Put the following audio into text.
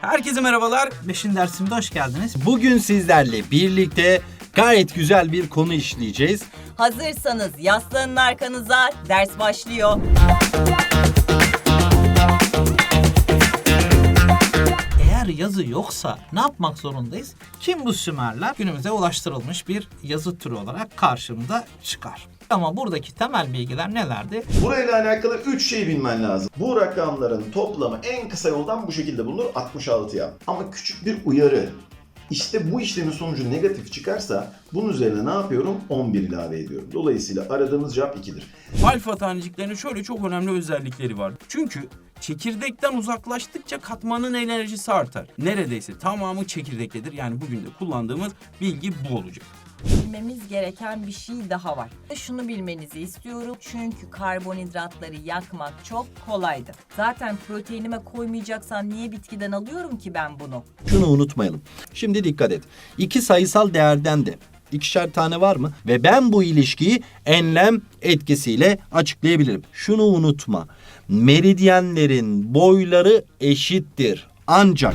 Herkese merhabalar. Beşin dersimde hoş geldiniz. Bugün sizlerle birlikte gayet güzel bir konu işleyeceğiz. Hazırsanız yaslanın arkanıza, ders başlıyor. Eğer yazı yoksa ne yapmak zorundayız? Kim bu Sümerler? Günümüze ulaştırılmış bir yazı türü olarak karşımda çıkar. Ama buradaki temel bilgiler nelerdi? Burayla alakalı 3 şey bilmen lazım. Bu rakamların toplamı en kısa yoldan bu şekilde bulunur 66 yap. Ama küçük bir uyarı. İşte bu işlemin sonucu negatif çıkarsa bunun üzerine ne yapıyorum? 11 ilave ediyorum. Dolayısıyla aradığımız cevap 2'dir. Alfa taneciklerinin şöyle çok önemli özellikleri var. Çünkü çekirdekten uzaklaştıkça katmanın enerjisi artar. Neredeyse tamamı çekirdektedir. Yani bugün de kullandığımız bilgi bu olacak. Bilmemiz gereken bir şey daha var. Şunu bilmenizi istiyorum çünkü karbonhidratları yakmak çok kolaydı. Zaten proteinime koymayacaksan niye bitkiden alıyorum ki ben bunu? Şunu unutmayalım. Şimdi dikkat et. İki sayısal değerden de ikişer tane var mı? Ve ben bu ilişkiyi enlem etkisiyle açıklayabilirim. Şunu unutma. Meridyenlerin boyları eşittir. Ancak